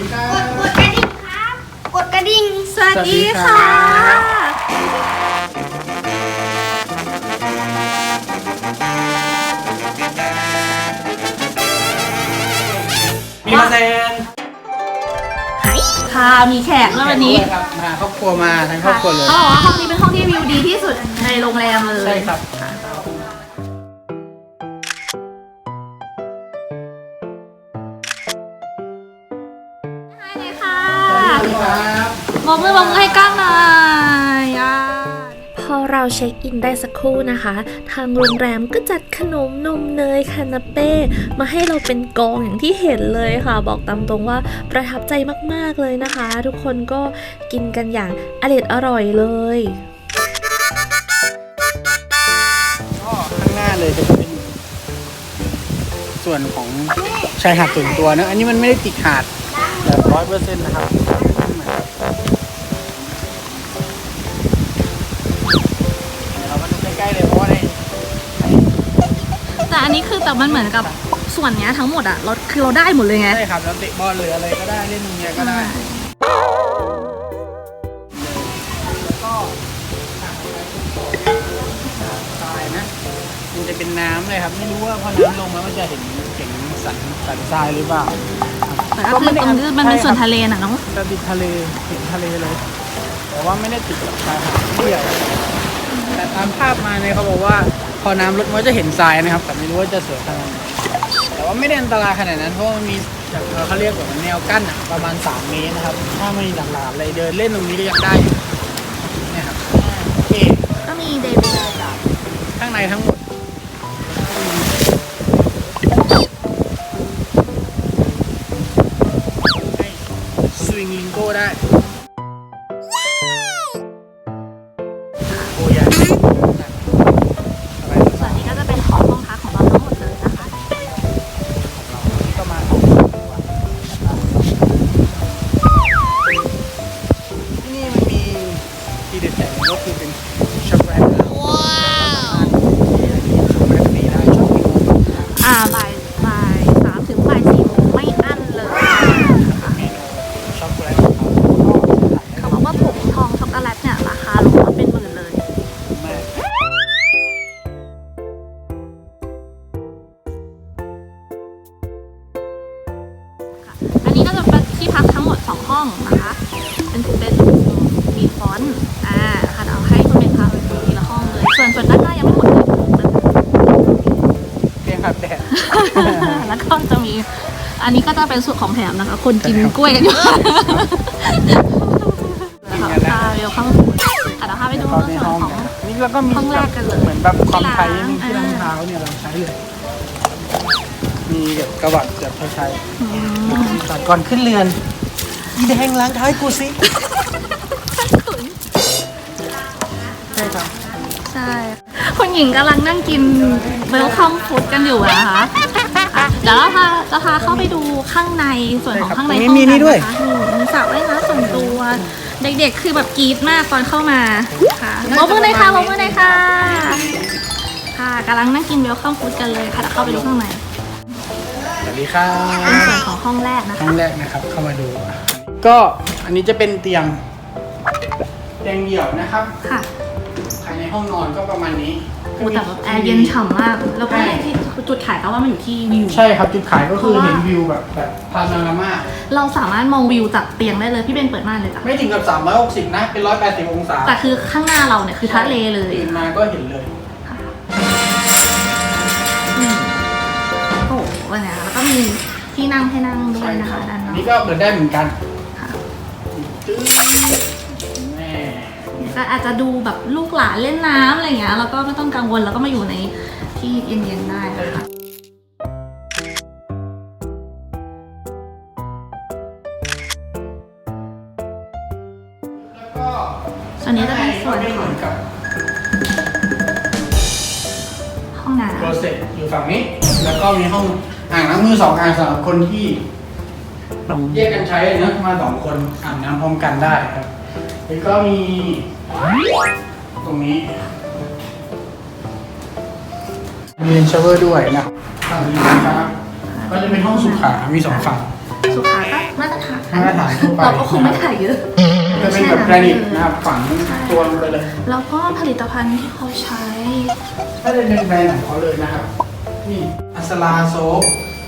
ดีครักดกบดกระดิ่งครับ กดกระดิ่ง สวัสดีสวัสดีครัค่ะ มีมาแซนค่ะ มีแขกแล้ววันนี้ครับมาครอบครัวมาทั้งครอบครัวเลยเขาบอกว่าห้องนี้เป็นห้องที่วิวดีที่สุดในโรงแรมเลย ใช่ครับ มองมือมองมือให้กล้องหน่อยอะพอเราเช็คอินได้สักครู่นะคะ ทางโรงแรมก็จัดขนมนมเนยคานาเป้มาให้เราเป็นกองอย่างที่เห็นเลยค่ะ บอกตามตรงว่าประทับใจมากๆเลยนะคะ ทุกคนก็กินกันอย่างอร่อยอร่อยเลยก็ข้างหน้าเลยจะเป็นส่วนของชายหาดส่วนตัวนะอันนี้มันไม่ได้ติดหาดแบบร้อยเปอร์เซ็นต์นะครับ นนี้คือแต่มันเหมือนกับส่วนเนี้ยทั้งหมดอะเราคือเราได้หมดเลยไง ใช่ครับแล้วเตะบอลหรืออะไรก็ได้เล่นตรงเนี้ยก็ได้แล้วก็ทรายนะมันจะเป็นน้ำเลยครับ ไม่รู้ว่าพอน้ำลงแล้วมันจะเห็นเห็นสันสันทรายหรือเปล่าแต่ก็คือตรงนี้มันเป็นส่วนทะเลน่ะเนาะจะติดทะเลเห็นทะเลเลย แต่ว่าไม่ได้ติดกับชายหาดเที่ยวแต่ตามภาพมาเนี่ยเขาบอกว่า พอน้ำลดมันก็จะเห็นทรายนะครับ แต่ไม่รู้ว่าจะสวยขนาดไหนแต่ว่าไม่ได้อันตรายขนาดนั้นเพราะว่ามันมีแบบเขาเรียกว่าแนวกั้นอะประมาณ 3 เมตรนะครับ ถ้าไม่มีหลากๆอะไรเดินเล่นตรงนี้ก็ยังได้อยู่เนี่ยครับโอเคก็มีเดวิดข้างในทั้งหมด เพียงแบบแดดแล้วก็จะมี อันนี้ก็จะเป็นสูตรของแถมนะคะ คนกินกล้วยกันอยู่นะคะพาเวลข้างค่ะเดี๋ยวพาไปดูเข้าในส่วนห้องของนะครับนี่แล้วก็มีห้องแรกกันเลยเหมือนแบบความไทยที่นิดนึงที่ร้านรองเท้าเนี่ยเราใช้เลย มีแบบกระบะแบบใช้อืมๆก่อนขึ้นเรือนอีแดงล้างเท้าให้กูสิใช่ครับ ใช่คุณหญิงกำลังนั่งกิน เวลคัมฟูดกันอยู่นะคะอะเดี๋ยวเราพาจะพาเข้าไปดูข้างในส่วนของข้างในตรงนี้ห้องมีนี่ด้วยกันะคะมีมีสระว่ายน้ำส่วนตัว เด็กๆคือแบบกรี๊ดมากตอนเข้ามาค่ะโมมือเลยค่ะโมมือเลยค่ะ ค่ะกำลังนั่งกินเวลคัมฟูดกันเลยค่ะเดี๋ยวเข้าไปดูข้างในสวัสดีครับเป็นส่วนของห้องแรกนะครั้คะงแรกนะครับเข้ามาดู ก็อันนี้จะเป็นเตียงเตียงเดี่ยวนะครับค่ะภายในห้องนอนก็ประมาณนี้ โอ้แต่แบบแอร์เย็นฉ่ำมาก แล้วก็ที่จุดขายก็ว่ามันอยู่ที่วิว ใช่ครับจุดขายก็คือเพราะว่าเห็นวิวแบบแบบพาโนรามาเราสามารถมองวิวจากเตียงได้เลย พี่เบนเปิดม่านเลยจ้ะไม่ถึงกับ 360 นะ เป็น 180 องศาแต่คือข้างหน้าเราเนี่ยคือทะเลเลยตื่นมาก็เห็นเลยอืมโอ้โหวันนี้แล้วก็มีที่นั่งให้นั่งด้วยนะคะด้านอันนอกนี้ก็เปิดได้เหมือนกันค่ะจื๊ดแม่ ก็อาจจะดูแบบลูกหลานเล่นน้ำอะไรอย่างเงี้ยแล้วก็ไม่ต้องกังวลแล้วก็มาอยู่ในที่เย็นๆได้นะคะแล้วก็อันนี้จะเป็นส่วนไม่ขเหอมืงอนกับห้องน้โปรเซสอยู่ฝั่งนี้ แล้วก็มีห้องอ่างล้างมือสองอ่างสำหรับคนที่แยกกันใช้เนอะมาสองคนอาบน้ำพร้อมกันได้ครับ แล้วก็มีตรงนี้ มีเลนชาวเวอร์ด้วยนะครับฝั่งนี้นะครับ ก็จะเป็นห้องสุขา มีสองฝั่งำสุขาก็มาตรฐานมาตรฐานทั่วไป เราก็คงไม่ถ่ายเยอะ จะเป็นแบบแกรนิตนะครับฝังตัวลงไปเลย แล้วก็ผลิตภัณฑ์ที่เขาใช้ ถ้าจะเป็นแบรนด์ของเขาเลยนะครับ นี่อัสลาโซฟ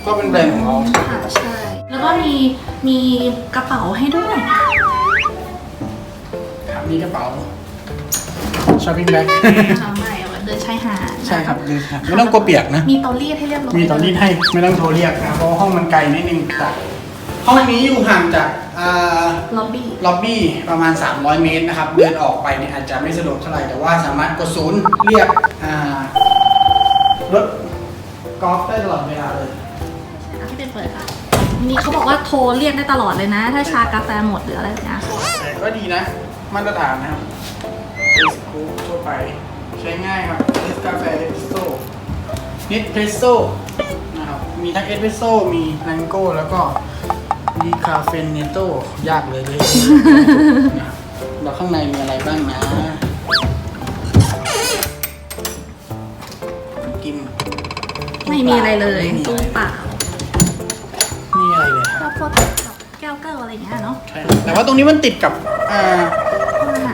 ก็เป็นแบรนด์ของเขาค่ะใช่ แล้วก็มีมีกระเป๋าให้ด้วย ครับมีกระเป๋าช้อปปิ้งแบ็คทำไมเอาไว้เดินชายหาดใช่ครับดูครับไม่ต้องกลัวเปียกนะ มีเตารีดให้เรียบร้อยมีตอนรีดให้ไม่ต้องโทรเรียกนะเพราะว่าห้องมันไกลนิดนึงจากห้องนี้อยู่ห่างจากอ่าล็อบบี้ล็อบบี้ประมาณ 300 เมตรนะครับ เดินออกไปเนี่ยอาจจะไม่สะดวกเท่าไหร่แต่ว่าสามารถกดศูนย์เรียกอ่ารถกอล์ฟได้ตลอดเวลาเลยอะพี่เป็นเปิดค่ะนี่เขาบอกว่าโทรเรียกได้ตลอดเลยนะ ถ้าชากาแฟหมดหรืออะไรแบบเนี้ยแต่ก็ดีนะ มาตรฐานนะครับเอสคูทั่วไป ใช้ง่ายครับเอสกาแฟเอสโซ่นิดเพรสโซ่นะครับ มีทั้งเอสเพรสโซ่ มีแลงโก้ แล้วก็มีคาเฟนเนโต้ ยากเลยเลยนะครับแล้วข้างในมีอะไรบ้างนะ กิน ไม่มีอะไรเลยไม่มีตู้อะไรเปล่าไม่มีอะไรเลยครับ ก็พวกแบบแก้วเก้าอะไรอย่างเงี้ยเนาะ ใช่ครับแต่ว่าตรงนี้มันติดกับอ่า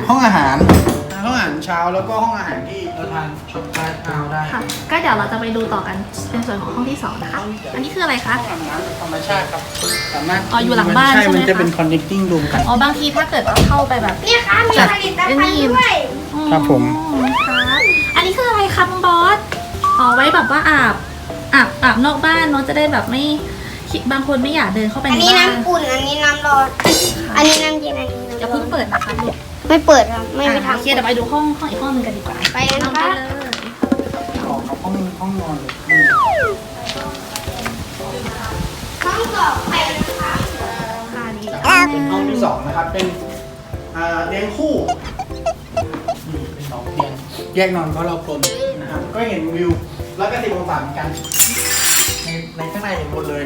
ห้องอาหารห้องอาหารห้องอาหารเช้าแล้วก็ห้องอาหารที่เราทานช็อปทานเอาได้ค่ะ ก็เดี๋ยวเราจะไปดูต่อกันเป็นส่วนของห้องที่สองนะคะ อันนี้คืออะไรคะ ห้องอาบน้ำแบบธรรมชาติครับสามารถอ๋ออยู่หลังบ้านใช่ใช่ไหมมันจะคะเป็น connecting room กัน อ๋อบางทีถ้าเกิดว่าเข้าไปแบบ เนี่ยค่ะมีผลิตภัณฑ์ด้วยครับผม อืครับอันนี้คืออะไรคะน้องบอสอ๋อไว้แบบว่าอาบอาบอาบนอกบ้านเนาะจะได้แบบไม่คิดบางคนไม่อยากเดินเข้าไปอันในนี้บ้านน้ำอุ่น อันนี้น้ำร้อน อันนี้น้ำเย็นอันนี้ อย่าน้ำร้เพิ่องนเปิดนะคะลูกไม่เปิดครับไม่มีอะทางโอเคเดี๋ยวไปดูห้องห้องอีกห้องหนึงกันดีกว่าไปกันนะคะไปเลยออกกับห้องห้องนอนเลยห้องต่อไปนะคะค่ะนี่เป็นห้องที่สองนะครับ เป็นอ่าเตียงคู่นี่เป็นสองเตียงแยกนอนเพราะเรากลมนะครับก็เห็นวิวแล้วก็ติดองศาเหมือนกัน ในในข้างในเห็นหมดเลย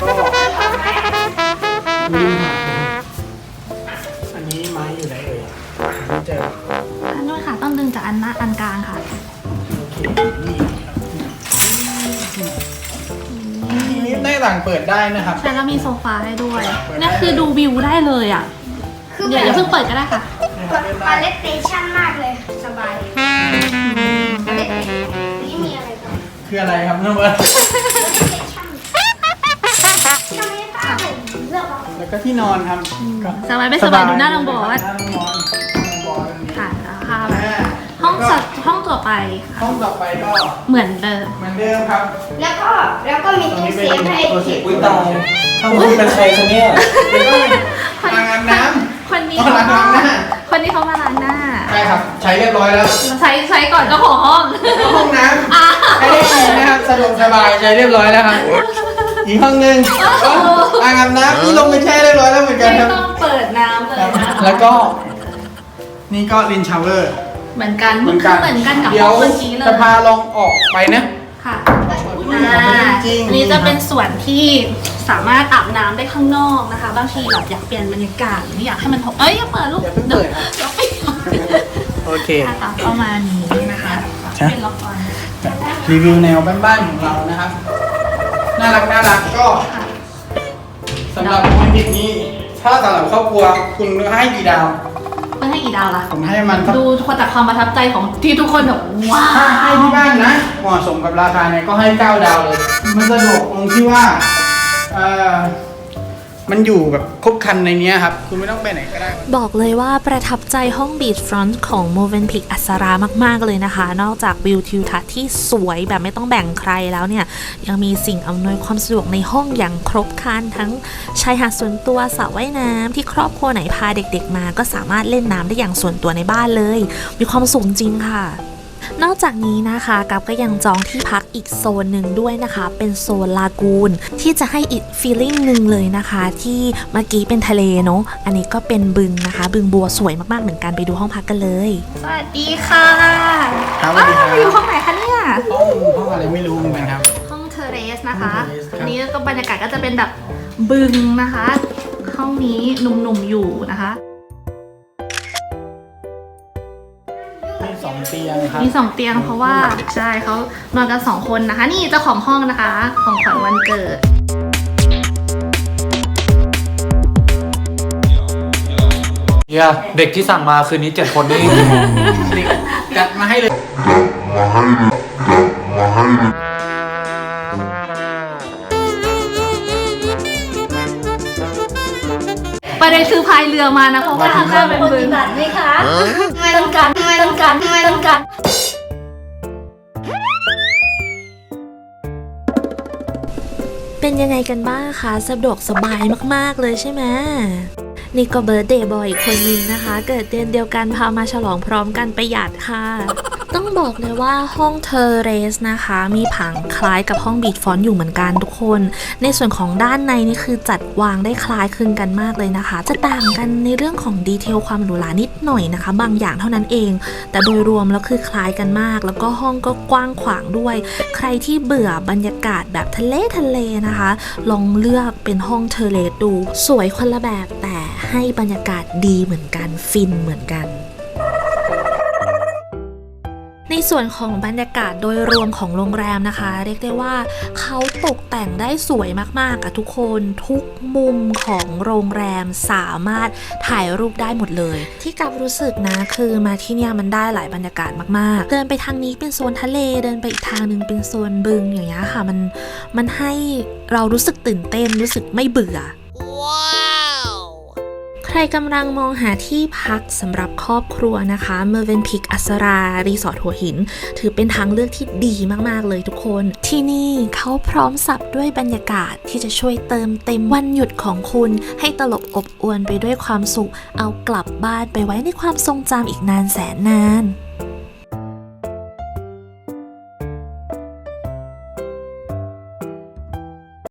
ก็วิวอั จากอันหน้าอันกลางค่ะโอเคนี่ครับทีนี้หน้าต่างเปิดได้นะครับ ใช่แล้วมีโซฟาให้ด้วยเปิดได้เนี่ยคือดูวิวได้เลยอะคือเดี๋ยวแบอย่าบเพิ่งเปิดก็ได้ค่ะกดปาเลสเตชันมากเลยสบายปาเลสเตชันนี่มีอะไรบ้างคืออะไรครับน้องเบิร์ตทำไมตาผมเลือกเอาแล้วก็ที่นอนครับก็สบายไม่สบายดูหน้าน้องบอส ห้องแล้วก็สัตห้องต่อไปห้องต่อไปก็เหมือนเดิม เหมือนเดิมครับแล้วก็แล้วก็มีตรงตู้นี้เซเป็นฟให้ตัวเสียบอุ้ยตายถ้าคุณเป็นใครคะเนี่ยเป็นห้องอ่างอาบน้ำ คนนี้ห้องเขาล้างหน้า คนนี้เขามาล้างหน้า ใช่ครับ ใช้เรียบร้อยแล้วใช้ใช้ก่อนเจ้าของห้องแล้วห้องน้อะำใช้ได้ดีนะครับสะดวกสบายใช้เรียบร้อยแล้วครับอีกห้องหนึ่งอ่างอาบน้ำนี่ลงไปแช่เรียบร้อยแล้วเหมือนกันไม่ครับ ต้องเปิดน้ำเลยนะคะแล้วก็นี่ก็ลินชาวเวอร์ เหมือนกันมันคือเหมือนกันกับเดี๋ห้ยอวงเมื่อกี้เลยจะพาลองออกไปนะ ค่ะอ่าอ่าจริงอันนี้จะเป็นส่วนที่สามารถอาบน้ำได้ข้างนอกนะคะ บางทีแบบอยากเปลี่ยนบรรยากาศไม่อยากให้มันหกเอ้ยอย่าเปิดลูกอย่าเพิ่งเปิดครับดี๋ยวไม่อยากโอเคค่ะประมาณนี้นะคะครับเป็นละครรีวิวแนวบ้านๆของเรานะครับน่ารักน่ารักก็ค่ะสำหรับโรแมนติกนี้ ถ้าสำหรับครอบครัวคุณให้กี่ดาวเพื่อให้ กี่ดาวล่ะ ผมให้มันสักดูคนจากความประทับใจของที่ทุกคนแบบว้าถ้าให้วที่บ้านนะเหมาะสมกับราคาเนี่ยก็ให้ 9 ดาวเลย มันสะดวกตรงที่ว่าเอ่อ มันอยู่แบบครบครันในนี้ครับ คุณไม่ต้องไปไหนก็ได้ บอกเลยว่าประทับใจห้องบีชฟรอนต์ของ m o v e n p i c อัสรามาก ๆ เลยนะคะ นอกจากวิวทิวทัศน์ที่สวยแบบไม่ต้องแบ่งใครแล้วเนี่ย ยังมีสิ่งอำนวยความสะดวกในห้องอย่างครบครันทั้งชายหาดส่วนตัวสระว่ายน้ำที่ครอบครัวไหนพาเด็ก ๆ มา ก็สามารถเล่นน้ำได้อย่างส่วนตัวในบ้านเลย มีความสูงจริงค่ะ นอกจากนี้นะคะกับก็ยังจองที่พักอีกโซนหนึ่งด้วยนะคะ เป็นโซนลากูนที่จะให้อีกฟีลลิ่งหนึ่งเลยนะคะ ที่เมื่อกี้เป็นทะเลเนาะอันนี้ก็เป็นบึงนะคะ บึงบัวสวยมากๆเหมือนกันไปดูห้องพักกันเลย สวัสดีค่ะครับสวัสดีครับว้าวอยู่ห้องไหนคะเนี่ยห้องห้องอะไรไม่รู้เหมือนกันครับ ห้องเทเรสนะคะห้อง terrace ครับ อันนี้ก็บรรยากาศก็จะเป็นแบบบึงนะคะ ห้องนี้หนุ่มๆอยู่นะคะ เตียงครับ มีสองเตียงเพราะว่าใช่เขานอนกันสองคนนะคะ นี่เจ้าของห้องนะคะ ของขวัญวันเกิดเด็กที่สั่งมาคืนนี้เจ็ดคนนี่ จัดมาให้เลยมาประเด็นคือพายเรือมานะ เพราะว่าข้างหน้าเป็นปบึงฏิบัติไหมคะต้องการ ไม่ต้องการไม่ต้องการเป็นยังไงกันบ้างคะ สะดวกสบายมาก ๆ เลยใช่ไหมนี่ก็เบิร์ดเดย์บอยอีกคนนึงนะคะ เกิดเดือนเดียวกันพามาฉลองพร้อมกันประหยัดค่ะ ต้องบอกเลยว่าห้องเทอร์เรสนะคะ มีผังคล้ายกับห้องบีดฟอนต์อยู่เหมือนกันทุกคน ในส่วนของด้านในนี่คือจัดวางได้คล้ายคลึงกันมากเลยนะคะ จะต่างกันในเรื่องของดีเทลความหรูหรานิดหน่อยนะคะ บางอย่างเท่านั้นเอง แต่โดยรวมแล้วคือคล้ายกันมาก แล้วก็ห้องก็กว้างขวางด้วย ใครที่เบื่อบรรยากาศแบบทะเลทะเลนะคะ ลองเลือกเป็นห้องเทอร์เลสดู สวยคนละแบบแต่ให้บรรยากาศดีเหมือนกันฟินเหมือนกัน ในส่วนของบรรยากาศโดยรวมของโรงแรมนะคะ เรียกได้ว่าเขาตกแต่งได้สวยมากๆอะทุกคนทุกมุมของโรงแรมสามารถถ่ายรูปได้หมดเลย ที่กับรู้สึกนะคือมาที่เนี่ยมันได้หลายบรรยากาศมากๆ เดินไปทางนี้เป็นโซนทะเลเดินไปอีกทางหนึ่งเป็นโซนบึงอย่างเงี้ยค่ะมันมันให้เรารู้สึกตื่นเต้นรู้สึกไม่เบื่อ ใครกำลังมองหาที่พักสำหรับครอบครัวนะคะเมอร์เวนพิกอัสรา รีสอร์ทหัวหิน ถือเป็นทางเลือกที่ดีมาก ๆ เลยทุกคน ที่นี่เขาพร้อมสับด้วยบรรยากาศที่จะช่วยเติมเต็มวันหยุดของคุณ ให้ตลบอบอวนไปด้วยความสุข เอากลับบ้านไปไว้ในความทรงจำอีกนานแสนนาน